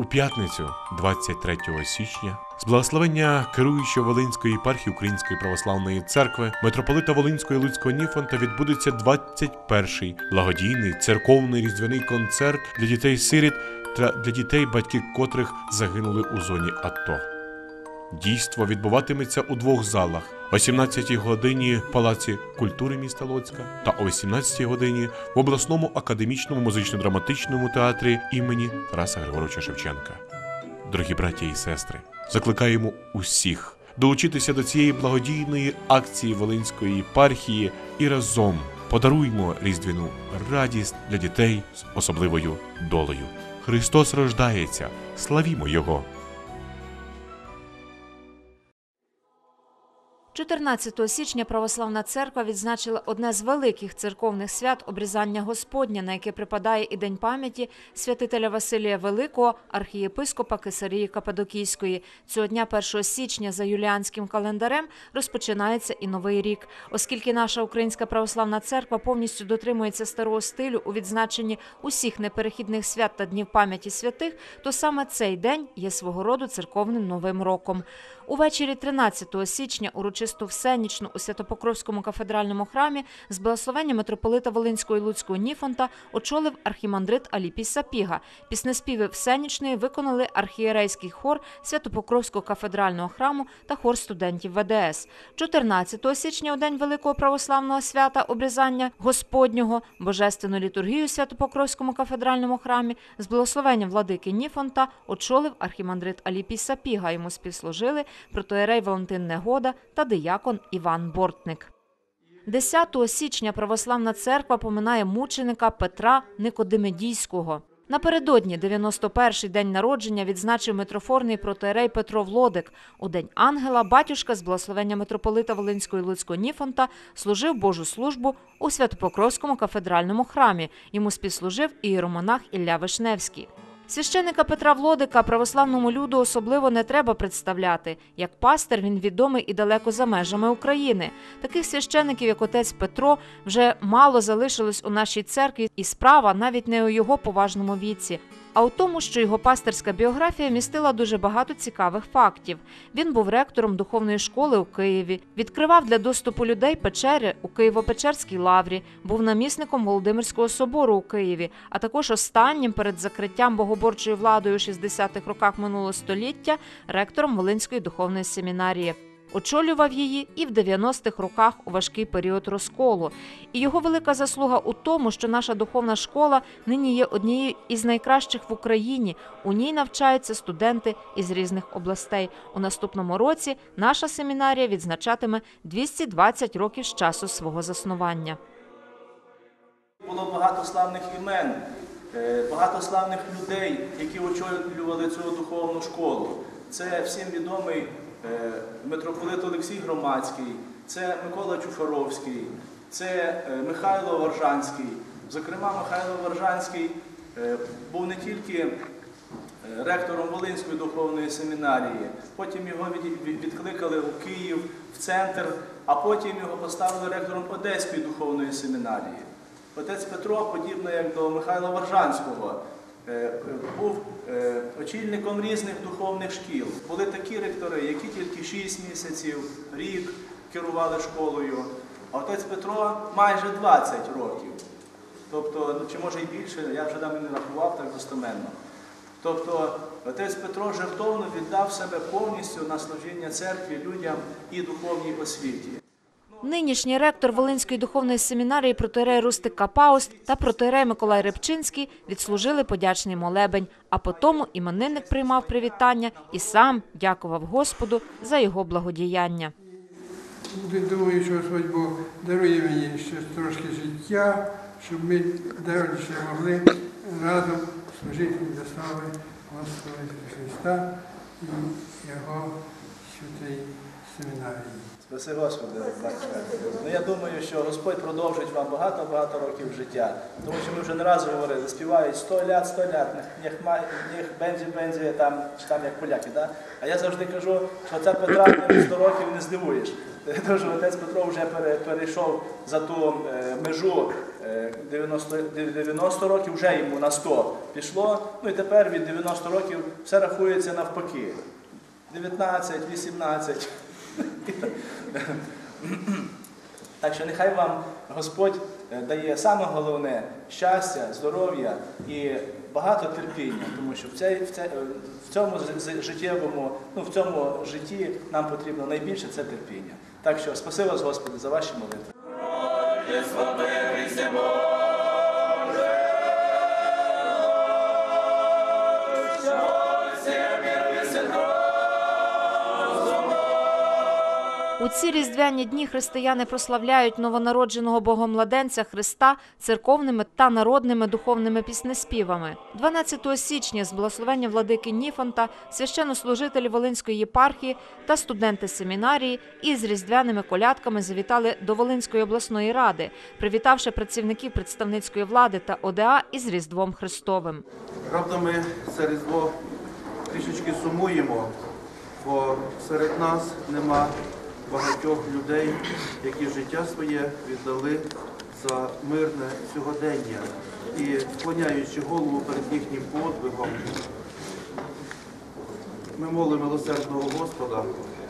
У п'ятницю, 23 січня, з благословення керуючого Волинської єпархії Української православної церкви митрополита Волинського і Луцького Ніфонта відбудеться 21-й благодійний церковний різдвяний концерт для дітей-сиріт та для дітей, батьки котрих загинули у зоні АТО. Дійство відбуватиметься у двох залах: о 17-й годині в Палаці культури міста Луцька та о 18-й годині в обласному академічному музично-драматичному театрі імені Тараса Григоровича Шевченка. Дорогі браті і сестри, закликаємо усіх долучитися до цієї благодійної акції Волинської єпархії і разом подаруймо різдвяну радість для дітей з особливою долею. Христос рождається, славімо Його! 14 січня Православна церква відзначила одне з великих церковних свят обрізання Господня, на яке припадає і День пам'яті святителя Василія Великого, архієпископа Кесарії Кападокійської. Цього дня, 1 січня, за юліанським календарем, розпочинається і новий рік. Оскільки наша українська православна церква повністю дотримується старого стилю у відзначенні усіх неперехідних свят та днів пам'яті святих, то саме цей день є свого роду церковним новим роком. Увечері 13 січня урочисто всенічно у Святопокровському кафедральному храмі з благословення митрополита Волинського і Луцького Ніфонта очолив архімандрит Аліпій Сапіга. Піснеспіви всенічної виконали архієрейський хор Святопокровського кафедрального храму та хор студентів ВДС. 14 січня у день Великого православного свята обрізання Господнього божественну літургію Святопокровському кафедральному храмі з благословенням владики Ніфонта очолив архімандрит Аліпій Сапіга. Йому співслужили протоєрей Валентин Негода та диякон Іван Бортник. 10 січня Православна церква поминає мученика Петра Никодимедійського. Напередодні 91-й день народження відзначив митрофорний протоєрей Петро Влодик. У день ангела батюшка з благословення митрополита Волинського і Луцького Ніфонта служив Божу службу у Святопокровському кафедральному храмі. Йому співслужив і Ілля Вишневський. Священика Петра Влодика православному люду особливо не треба представляти. Як пастир він відомий і далеко за межами України. Таких священиків, як отець Петро, вже мало залишилось у нашій церкві, і справа навіть не у його поважному віці, а у тому, що його пастирська біографія містила дуже багато цікавих фактів. Він був ректором духовної школи у Києві, відкривав для доступу людей печери у Києво-Печерській лаврі, був намісником Володимирського собору у Києві, а також останнім перед закриттям богоборчою владою у 60-х роках минулого століття ректором Волинської духовної семінарії. Очолював її і в 90-х роках у важкий період розколу. І його велика заслуга у тому, що наша духовна школа нині є однією із найкращих в Україні. У ній навчаються студенти із різних областей. У наступному році наша семінарія відзначатиме 220 років з часу свого заснування. Було багато славних імен, е, багато славних людей, які очолювали цю духовну школу. Це всім відомий митрополит Олексій Громадський, це Микола Чуфаровський, це е, Михайло Варжанський. Зокрема, Михайло Варжанський е, був не тільки е, ректором Волинської духовної семінарії, потім його від- від- відкликали у Київ в центр, а потім його поставили ректором Одеської духовної семінарії. Отець Петро, подібно як до Михайла Варжанського, е, е, був е, очільником різних духовних шкіл. Були такі ректори, які тільки 6 місяців, рік керували школою. А отець Петро майже 20 років. Тобто, ну, чи може і більше, я вже там не рахував так достеменно. Тобто отець Петро жертовно віддав себе повністю на служіння церкві, людям і духовній освіті. Нинішній ректор Волинської духовної семінарії протоєрей Рустик Капауст та протоєрей Миколай Рибчинський відслужили подячний молебень, а потому іменинник приймав привітання і сам дякував Господу за його благодіяння. Думаю, що Господь Бог дарує мені ще трошки життя, щоб ми далі могли разом служити для слави Господа Христа і Його святої семінарії. Спаси Господи. Ну я думаю, що Господь продовжить вам багато-багато років життя. Тому що ми вже не раз говорили, співають 100 лят, 100 лят, нех бензі, бензі, там, чи там як поляки. Да? А я завжди кажу, що це Петра не 100 років не здивуєш. Тому що отець Петро вже перейшов за ту е, межу е, е, 90, 90 років вже йому на 100 пішло. Ну і тепер від 90 років все рахується навпаки. 19, 18. Так що нехай вам Господь е, дає саме головне щастя, здоров'я і багато терпіння, тому що в, цей, в, цей, е, в цьому життєвому, ну в цьому житті нам потрібно найбільше це терпіння. Так що спасибо вас, Господи, за ваші молитви. У ці різдвяні дні християни прославляють новонародженого богомладенця Христа церковними та народними духовними піснеспівами. 12 січня з благословення владики Ніфонта священнослужителі Волинської єпархії та студенти семінарії із різдвяними колядками завітали до Волинської обласної ради, привітавши працівників представницької влади та ОДА із Різдвом Христовим. Правда, ми це різдво трішечки сумуємо, бо серед нас нема багатьох людей, які життя своє віддали за мирне сьогодення. І склоняючи голову перед їхнім подвигом, ми молимо милосердного Господа,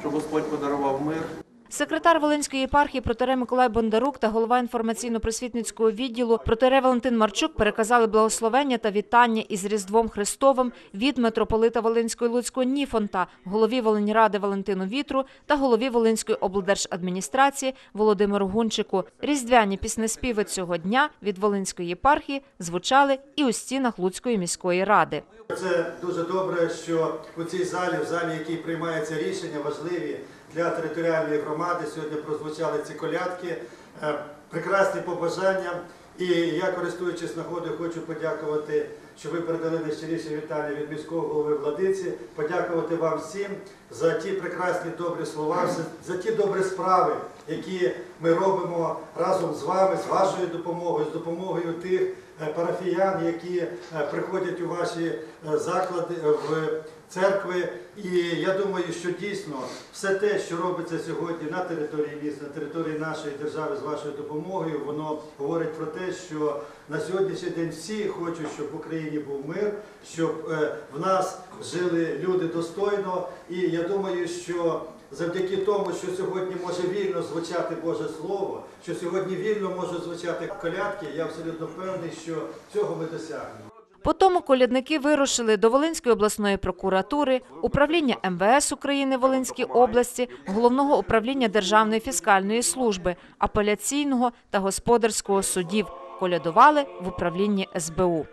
щоб Господь подарував мир. Секретар Волинської єпархії протере Миколай Бондарук та голова інформаційно-просвітницького відділу протере Валентин Марчук переказали благословення та вітання із Різдвом Христовим від митрополита Волинської Луцького Ніфонта, голові Волиньради Валентину Вітру та голові Волинської облдержадміністрації Володимиру Гунчику. Різдвяні піснеспіви цього дня від Волинської єпархії звучали і у стінах Луцької міської ради. Це дуже добре, що у цій залі, в залі, якій приймаються рішення важливі для територіальної громади, сьогодні прозвучали ці колядки, Е, прекрасні побажання. І я, користуючись нагодою, хочу подякувати, що ви передали найщиріші вітання від міського голови Владиці, подякувати вам всім за ті прекрасні добрі слова, за- ті добрі справи, які ми робимо разом з вами, з вашою допомогою, з допомогою тих е, парафіян, які е, приходять у ваші заклади в церкви. І я думаю, що дійсно все те, що робиться сьогодні на території міста, на території нашої держави з вашою допомогою, воно говорить про те, що на сьогоднішній день всі хочуть, щоб в Україні був мир, щоб е, в нас жили люди достойно. І я думаю, що завдяки тому, що сьогодні може вільно звучати Боже Слово, що сьогодні вільно можуть звучати колядки, я абсолютно впевнений, що цього ми досягнемо. Потому колядники вирушили до Волинської обласної прокуратури, управління МВС України Волинській області, головного управління Державної фіскальної служби, апеляційного та господарського судів. Колядували в управлінні СБУ.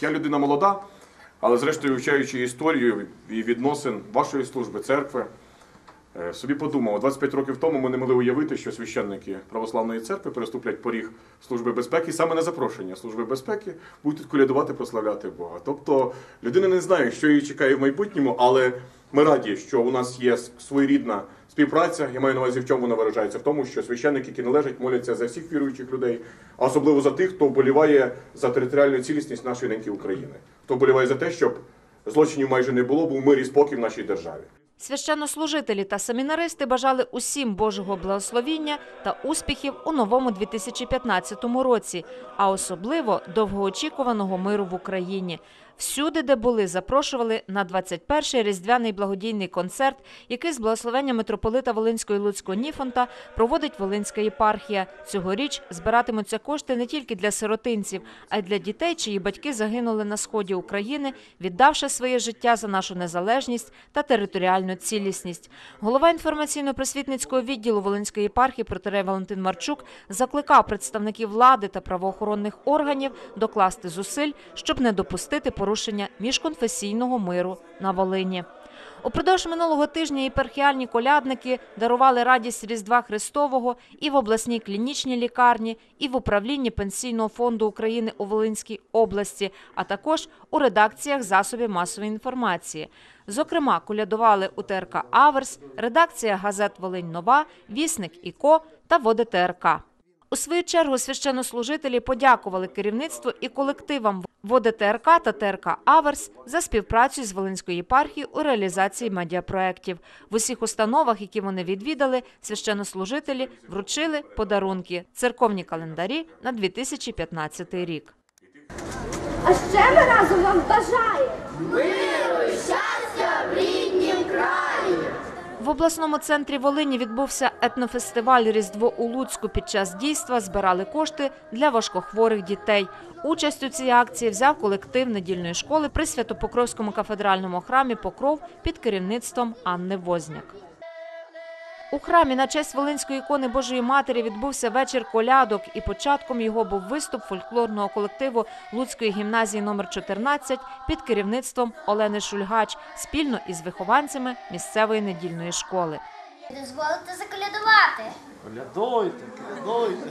Я людина молода, але зрештою, вивчаючи історію і відносин вашої служби, церкви, собі подумав, 25 років тому ми не могли уявити, що священники православної церкви переступлять поріг Служби безпеки, саме на запрошення Служби безпеки будуть колядувати, прославляти Бога. Тобто людина не знає, що її чекає в майбутньому, але ми раді, що у нас є своєрідна співпраця. Я маю на увазі, в чому вона виражається? В тому, що священники, які належать, моляться за всіх віруючих людей, а особливо за тих, хто вболіває за територіальну цілісність нашої неньки України, хто вболіває за те, щоб злочинів майже не було, був мир і спокій в нашій державі. Священнослужителі та семінаристи бажали усім Божого благословіння та успіхів у новому 2015 році, а особливо довгоочікуваного миру в Україні. Всюди, де були, запрошували на 21-й різдвяний благодійний концерт, який з благословення митрополита Волинського і Луцького Ніфонта проводить Волинська єпархія. Цьогоріч збиратимуться кошти не тільки для сиротинців, а й для дітей, чиї батьки загинули на сході України, віддавши своє життя за нашу незалежність та територіальну цілісність. Голова інформаційно-просвітницького відділу Волинської єпархії протерей Валентин Марчук закликав представників влади та правоохоронних органів докласти зусиль, щоб не допустити порушення міжконфесійного миру на Волині. Упродовж минулого тижня єпархіальні колядники дарували радість Різдва Христового і в обласній клінічній лікарні, і в управлінні Пенсійного фонду України у Волинській області, а також у редакціях засобів масової інформації. Зокрема, колядували у ТРК Аверс, редакція газет Волинь Нова, Вісник ІКО та ВОДТРК. У свою чергу священнослужителі подякували керівництву і колективам ВОДТРК та ТРК Аверс за співпрацю з Волинською єпархією у реалізації медіапроєктів. В усіх установах, які вони відвідали, священнослужителі вручили подарунки церковні календарі на 2015 рік. А ще ми разом вам бажаємо. В обласному центрі Волині відбувся етнофестиваль Різдво у Луцьку. Під час дійства збирали кошти для важкохворих дітей. Участь у цій акції взяв колектив недільної школи при Святопокровському кафедральному храмі Покров під керівництвом Анни Возняк. У храмі на честь Волинської ікони Божої Матері відбувся вечір колядок, і початком його був виступ фольклорного колективу Луцької гімназії номер 14 під керівництвом Олени Шульгач спільно із вихованцями місцевої недільної школи. Дозволите заколядувати. Колядуйте, колядуйте.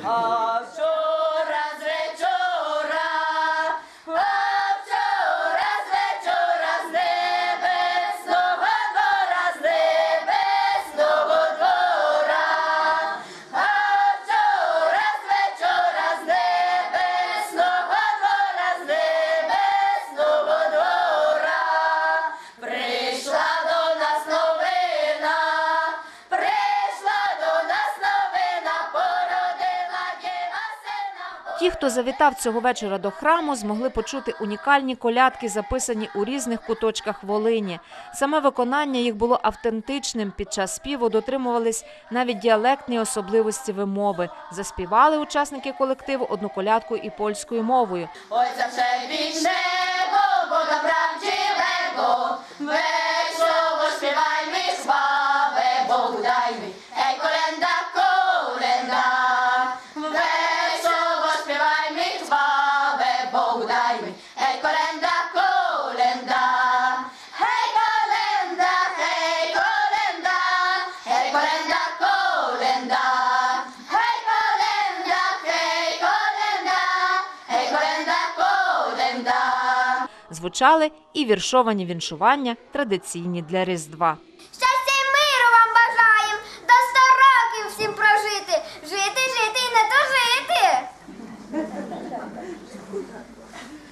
Хто завітав цього вечора до храму, змогли почути унікальні колядки, записані у різних куточках Волині. Саме виконання їх було автентичним. Під час співу дотримувались навіть діалектні особливості вимови. Заспівали учасники колективу одну колядку і польською мовою. Ой, za все Boga Звучали і віршовані віншування, традиційні для Різдва. Щастя і миру вам бажаєм, до сто років всім прожити. Жити, жити і не дожити.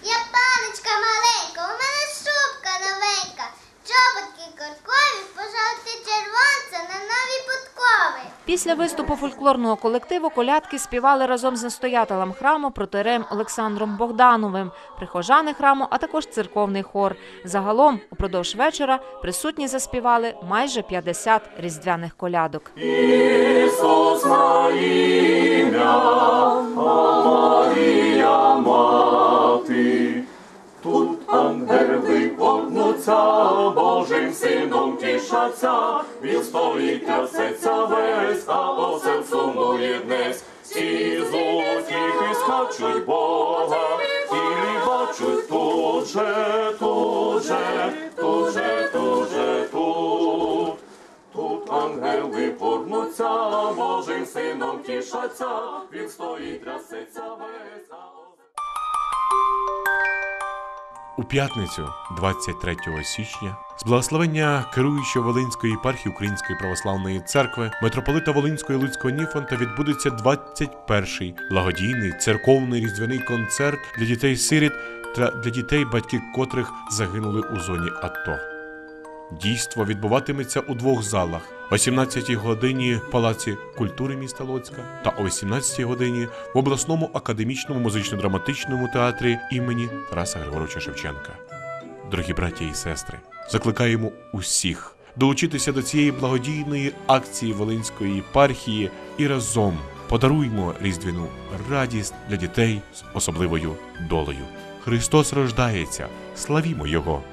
Я паночка маленька, у мене шубка новенька. Чоботки карткові, пожалуйте червонце на нові подкови. Після виступу фольклорного колективу колядки співали разом з настоятелем храму протирем Олександром Богдановим, прихожани храму, а також церковний хор. Загалом упродовж вечора присутні заспівали майже 50 різдвяних колядок. Ісус на ім'я, Марія мати. Тут ангели однуться, Божим сином тішаться, він стоїть трясеться весь, а осел сумує днес. Всі з утіхи скачуть Бога, і бачуть тут же, тут же, тут же, тут же, тут. Тут ангели порнуться, Божим сином тішаться, він стоїть, трясеться весь. а У п'ятницю, 23 січня, з благословення керуючого Волинської єпархії Української православної церкви митрополита Волинського і Луцького Ніфонта відбудеться 21-й благодійний церковний різдвяний концерт для дітей-сиріт та для дітей, батьки котрих загинули у зоні АТО. Дійство відбуватиметься у двох залах: о 17-й годині в Палаці культури міста Луцька та о 18-й годині в обласному академічному музично-драматичному театрі імені Тараса Григоровича Шевченка. Дорогі браття і сестри, закликаємо усіх долучитися до цієї благодійної акції Волинської єпархії і разом подаруймо різдвяну радість для дітей з особливою долею. Христос рождається, славімо Його!